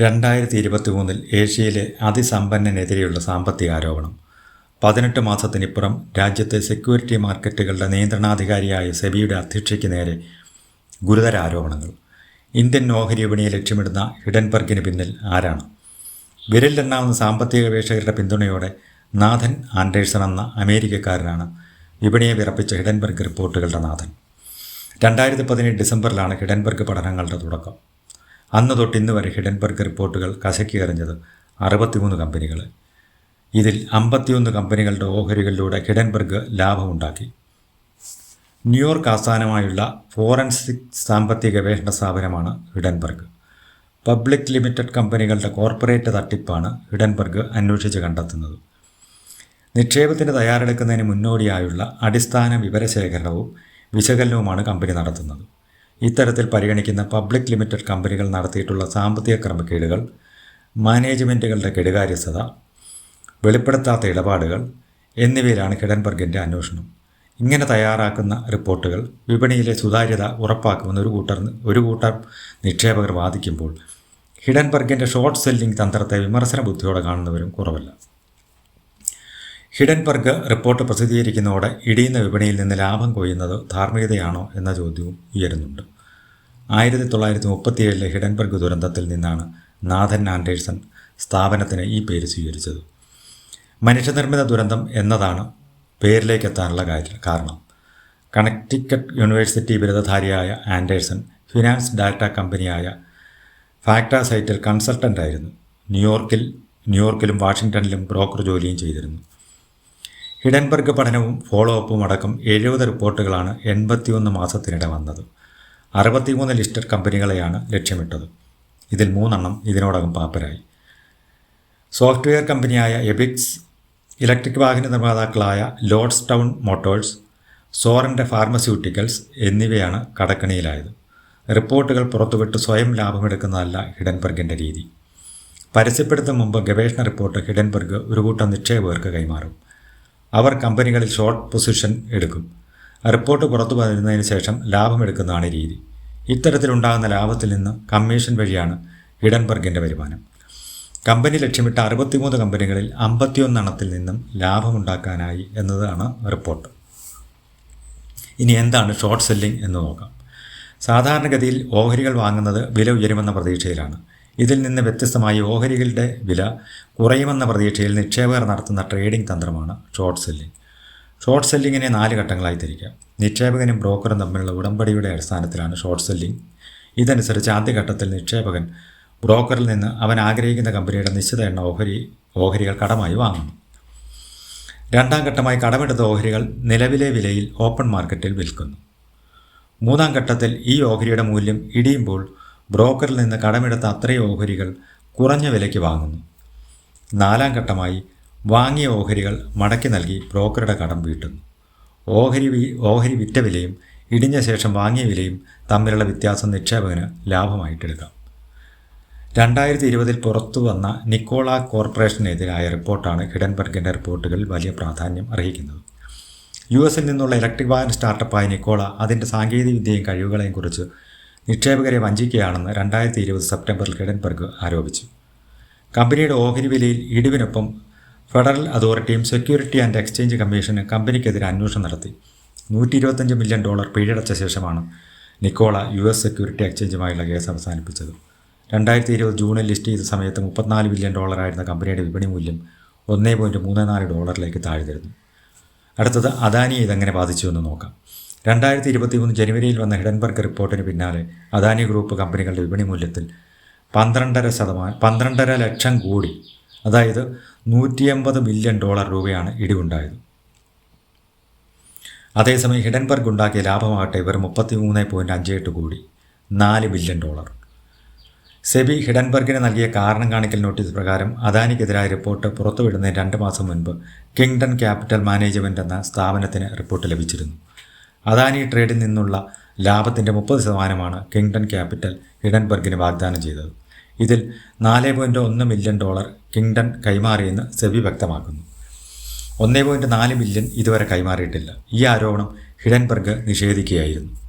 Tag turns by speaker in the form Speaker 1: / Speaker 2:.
Speaker 1: രണ്ടായിരത്തി ഇരുപത്തി മൂന്നിൽ ഏഷ്യയിലെ അതിസമ്പന്നനെതിരെയുള്ള സാമ്പത്തിക ആരോപണം. പതിനെട്ട് മാസത്തിനിപ്പുറം രാജ്യത്തെ സെക്യൂരിറ്റി മാർക്കറ്റുകളുടെ നിയന്ത്രണാധികാരിയായ സെബിയുടെ അധ്യക്ഷയ്ക്ക് നേരെ ഗുരുതര ആരോപണങ്ങൾ. ഇന്ത്യൻ ഓഹരി വിപണിയെ ലക്ഷ്യമിടുന്ന ഹിഡൻബർഗിന് പിന്നിൽ ആരാണ്? വിരലിലെണ്ണാവുന്ന സാമ്പത്തിക ഗവേഷകരുടെ പിന്തുണയോടെ നാഥൻ ആൻഡേഴ്സൺ എന്ന അമേരിക്കക്കാരനാണ് വിപണിയെ വിറപ്പിച്ച ഹിഡൻബർഗ് റിപ്പോർട്ടുകളുടെ നാഥൻ. രണ്ടായിരത്തി പതിനേഴ് ഡിസംബറിലാണ് ഹിഡൻബർഗ് പഠനങ്ങളുടെ തുടക്കം. അന്ന് തൊട്ട് ഇന്ന് വരെ ഹിഡൻബർഗ് റിപ്പോർട്ടുകൾ കശക്കി എറിഞ്ഞത് അറുപത്തിമൂന്ന് കമ്പനികൾ. ഇതിൽ അമ്പത്തിയൊന്ന് കമ്പനികളുടെ ഓഹരികളിലൂടെ ഹിഡൻബർഗ് ലാഭമുണ്ടാക്കി. ന്യൂയോർക്ക് ആസ്ഥാനമായുള്ള ഫോറൻസിക് സാമ്പത്തിക ഗവേഷണ സ്ഥാപനമാണ് ഹിഡൻബർഗ്. പബ്ലിക് ലിമിറ്റഡ് കമ്പനികളുടെ കോർപ്പറേറ്റ് തട്ടിപ്പാണ് ഹിഡൻബർഗ് അന്വേഷിച്ച് കണ്ടെത്തുന്നത്. നിക്ഷേപത്തിന് തയ്യാറെടുക്കുന്നതിന് മുന്നോടിയായുള്ള അടിസ്ഥാന വിവരശേഖരണവും വിശകലനവുമാണ് കമ്പനി നടത്തുന്നത്. ഇത്തരത്തിൽ പരിഗണിക്കുന്ന പബ്ലിക് ലിമിറ്റഡ് കമ്പനികൾ നടത്തിയിട്ടുള്ള സാമ്പത്തിക ക്രമക്കേടുകൾ മാനേജ്മെന്റുകളുടെ കെടുകാര്യസ്ഥത വെളിപ്പെടുത്താത്ത ഇടപാടുകൾ എന്നിവയിലാണ് ഹിഡൻബർഗിന്റെ അന്വേഷണം. ഇങ്ങനെ തയ്യാറാക്കുന്ന റിപ്പോർട്ടുകൾ വിപണിയിലെ സുതാര്യത ഉറപ്പാക്കുമെന്ന് ഒരു കൂട്ടർ ഒരു കൂട്ടർ നിക്ഷേപകർ വാദിക്കുമ്പോൾ ഹിഡൻബർഗിന്റെ ഷോർട്ട് സെല്ലിംഗ് തന്ത്രത്തെ വിമർശന ബുദ്ധിയോടെ കാണുന്നവരും കുറവല്ല. ഹിഡൻബർഗ് റിപ്പോർട്ട് പ്രസിദ്ധീകരിക്കുന്നതോടെ ഇടിയുന്ന വിപണിയിൽ നിന്ന് ലാഭം കൊയ്യുന്നത് ധാർമ്മികതയാണോ എന്ന ചോദ്യവും ഉയരുന്നുണ്ട്. ആയിരത്തി തൊള്ളായിരത്തി മുപ്പത്തിയേഴിലെ ഹിഡൻബർഗ് ദുരന്തത്തിൽ നിന്നാണ് നാഥൻ ആൻഡേഴ്സൺ സ്ഥാപനത്തിന് ഈ പേര് സ്വീകരിച്ചത്. മനുഷ്യനിർമ്മിത ദുരന്തം എന്നതാണ് പേരിലേക്ക് എത്താനുള്ള കാര്യം കാരണം. കണക്റ്റിക്കറ്റ് യൂണിവേഴ്സിറ്റി ബിരുദധാരിയായ ആൻഡേഴ്സൺ ഫിനാൻസ് ഡാറ്റ കമ്പനിയായ ഫാക്ട സൈറ്റിൽ കൺസൾട്ടന്റ് ആയിരുന്നു ന്യൂയോർക്കിൽ ന്യൂയോർക്കിലും വാഷിങ്ടണിലും ബ്രോക്കർ ജോലിയും ചെയ്തിരുന്നു. ഹിഡൻബർഗ് പഠനവും ഫോളോ അപ്പും അടക്കം എഴുപത് റിപ്പോർട്ടുകളാണ് എൺപത്തിയൊന്ന് മാസത്തിനിടെ വന്നത്. അറുപത്തിമൂന്ന് ലിസ്റ്റഡ് കമ്പനികളെയാണ് ലക്ഷ്യമിട്ടത്. ഇതിൽ മൂന്നെണ്ണം ഇതിനോടകം പാപ്പരായി. സോഫ്റ്റ്വെയർ കമ്പനിയായ എബിക്സ് ഇലക്ട്രിക് വാഹന നിർമ്മാതാക്കളായ ലോഡ്സ് ടൗൺ മോട്ടോഴ്സ് സോറന്റെ ഫാർമസ്യൂട്ടിക്കൽസ് എന്നിവയാണ് കടക്കണിയിലായത്. റിപ്പോർട്ടുകൾ പുറത്തുവിട്ട് സ്വയം ലാഭമെടുക്കുന്നതല്ല ഹിഡൻബർഗിന്റെ രീതി. പരസ്യപ്പെടുത്തും മുമ്പ് ഗവേഷണ റിപ്പോർട്ട് ഹിഡൻബർഗ് ഒരു കൂട്ടം നിക്ഷേപകർക്ക് കൈമാറും. അവർ കമ്പനികളിൽ ഷോർട്ട് പൊസിഷൻ എടുക്കും. റിപ്പോർട്ട് പുറത്തു വരുന്നതിന് ശേഷം ലാഭമെടുക്കുന്നതാണ് രീതി. ഇത്തരത്തിലുണ്ടാകുന്ന ലാഭത്തിൽ നിന്ന് കമ്മീഷൻ വഴിയാണ് ഹിഡൻബർഗിന്റെ വരുമാനം. കമ്പനി ലക്ഷ്യമിട്ട അറുപത്തിമൂന്ന് കമ്പനികളിൽ അമ്പത്തിയൊന്നെണ്ണത്തിൽ നിന്നും ലാഭമുണ്ടാക്കാനായി എന്നതാണ് റിപ്പോർട്ട്. ഇനി എന്താണ് ഷോർട്ട് സെല്ലിംഗ് എന്ന് നോക്കാം. സാധാരണഗതിയിൽ ഓഹരികൾ വാങ്ങുന്നത് വില ഉയരുമെന്ന പ്രതീക്ഷയിലാണ്. ഇതിൽ നിന്ന് വ്യത്യസ്തമായി ഓഹരികളുടെ വില കുറയുമെന്ന പ്രതീക്ഷയിൽ നിക്ഷേപകർ നടത്തുന്ന ട്രേഡിംഗ് തന്ത്രമാണ് ഷോർട്ട് സെല്ലിംഗ്. ഷോർട്ട് സെല്ലിങ്ങിനെ നാല് ഘട്ടങ്ങളായി തിരിക്കാം. നിക്ഷേപകനും ബ്രോക്കറും തമ്മിലുള്ള ഉടമ്പടിയുടെ അടിസ്ഥാനത്തിലാണ് ഷോർട്ട് സെല്ലിംഗ് ഇതനുസരിച്ച് ആദ്യഘട്ടത്തിൽ നിക്ഷേപകൻ ബ്രോക്കറിൽ നിന്ന് അവൻ ആഗ്രഹിക്കുന്ന കമ്പനിയുടെ നിശ്ചിത എണ്ണ ഓഹരി ഓഹരികൾ കടമായി വാങ്ങുന്നു. രണ്ടാം ഘട്ടമായി കടമെടുത്ത ഓഹരികൾ നിലവിലെ വിലയിൽ ഓപ്പൺ മാർക്കറ്റിൽ വിൽക്കുന്നു. മൂന്നാം ഘട്ടത്തിൽ ഈ ഓഹരിയുടെ മൂല്യം ഇടിയുമ്പോൾ ബ്രോക്കറിൽ നിന്ന് കടമെടുത്ത അത്രയും ഓഹരികൾ കുറഞ്ഞ വിലയ്ക്ക് വാങ്ങുന്നു. നാലാം ഘട്ടമായി വാങ്ങിയ ഓഹരികൾ മടക്കി നൽകി ബ്രോക്കറുടെ കടം വീട്ടുന്നു. ഓഹരി ഓഹരി വിറ്റ വിലയും ഇടിഞ്ഞ ശേഷം വാങ്ങിയ വിലയും തമ്മിലുള്ള വ്യത്യാസം നിക്ഷേപകന് ലാഭമായിട്ടെടുക്കാം. രണ്ടായിരത്തി ഇരുപതിൽ പുറത്തു വന്ന നിക്കോള കോർപ്പറേഷനെതിരായ റിപ്പോർട്ടാണ് ഹിഡൻബർഗിന്റെ റിപ്പോർട്ടുകളിൽ വലിയ പ്രാധാന്യം അർഹിക്കുന്നത്. യു എസിൽ നിന്നുള്ള ഇലക്ട്രിക് വാഹന സ്റ്റാർട്ടപ്പായ നിക്കോള അതിന്റെ സാങ്കേതികവിദ്യയും കഴിവുകളെയും കുറിച്ച് നിക്ഷേപകരെ വഞ്ചിക്കുകയാണെന്ന് രണ്ടായിരത്തി ഇരുപത് സെപ്റ്റംബറിൽ ഹിഡൻബർഗ് ആരോപിച്ചു. കമ്പനിയുടെ ഓഹരി വിലയിൽ ഇടിവിനൊപ്പം ഫെഡറൽ അതോറിറ്റിയും സെക്യൂരിറ്റി ആൻഡ് എക്സ്ചേഞ്ച് കമ്മീഷനും കമ്പനിക്കെതിരെ അന്വേഷണം നടത്തി. നൂറ്റി ഇരുപത്തഞ്ച് മില്യൺ ഡോളർ പിഴയടച്ച ശേഷമാണ് നിക്കോള യു എസ് സെക്യൂരിറ്റി എക്സ്ചേഞ്ചുമായുള്ള കേസ് അവസാനിപ്പിച്ചത്. രണ്ടായിരത്തി ഇരുപത് ജൂണിൽ ലിസ്റ്റ് ചെയ്ത സമയത്ത് മുപ്പത്തിനാല് ബില്യൺ ഡോളറായിരുന്ന കമ്പനിയുടെ വിപണി മൂല്യം ഒന്നേ പോയിന്റ് മൂന്ന് നാല് ഡോളറിലേക്ക് താഴ്ന്നിരുന്നു. അടുത്തത് അദാനിയെ ഇതെങ്ങനെ ബാധിച്ചു എന്ന് നോക്കാം. രണ്ടായിരത്തി ഇരുപത്തി മൂന്ന് ജനുവരിയിൽ വന്ന ഹിഡൻബർഗ് റിപ്പോർട്ടിന് പിന്നാലെ അദാനി ഗ്രൂപ്പ് കമ്പനികളുടെ വിപണി മൂല്യത്തിൽ പന്ത്രണ്ടര ശതമാനം പന്ത്രണ്ടര ലക്ഷം കോടി അതായത് നൂറ്റി എൺപത് ബില്യൺ ഡോളർ രൂപയാണ് ഇടിവുണ്ടായത്. അതേസമയം ഹിഡൻബർഗ് ഉണ്ടാക്കിയ ലാഭമാകട്ടെ ഇവർ മുപ്പത്തി മൂന്ന് പോയിന്റ് അഞ്ച് എട്ട് കോടി. നാല് ബില്യൺ ഡോളർ. സെബി ഹിഡൻബർഗിന് നൽകിയ കാരണം കാണിക്കൽ നോട്ടീസ് പ്രകാരം അദാനിക്കെതിരായ റിപ്പോർട്ട് പുറത്തുവിടുന്നതിന് രണ്ട് മാസം മുൻപ് കിങ്ഡൺ ക്യാപിറ്റൽ മാനേജ്മെന്റ് എന്ന സ്ഥാപനത്തിന് റിപ്പോർട്ട് ലഭിച്ചിരുന്നു. അദാനി ട്രേഡിൽ നിന്നുള്ള ലാഭത്തിന്റെ മുപ്പത് ശതമാനമാണ് കിങ്ഡൺ ക്യാപിറ്റൽ ഹിഡൻബർഗിന് വാഗ്ദാനം ചെയ്തത്. ഇതിൽ നാല് പോയിന്റ് ഒന്ന് മില്യൺ ഡോളർ കിങ്ഡൺ കൈമാറിയെന്ന് സെബി വ്യക്തമാക്കുന്നു. ഒന്നേ പോയിന്റ് നാല് മില്യൺ ഇതുവരെ കൈമാറിയിട്ടില്ല. ഈ ആരോപണം ഹിഡൻബർഗ് നിഷേധിക്കുകയായിരുന്നു.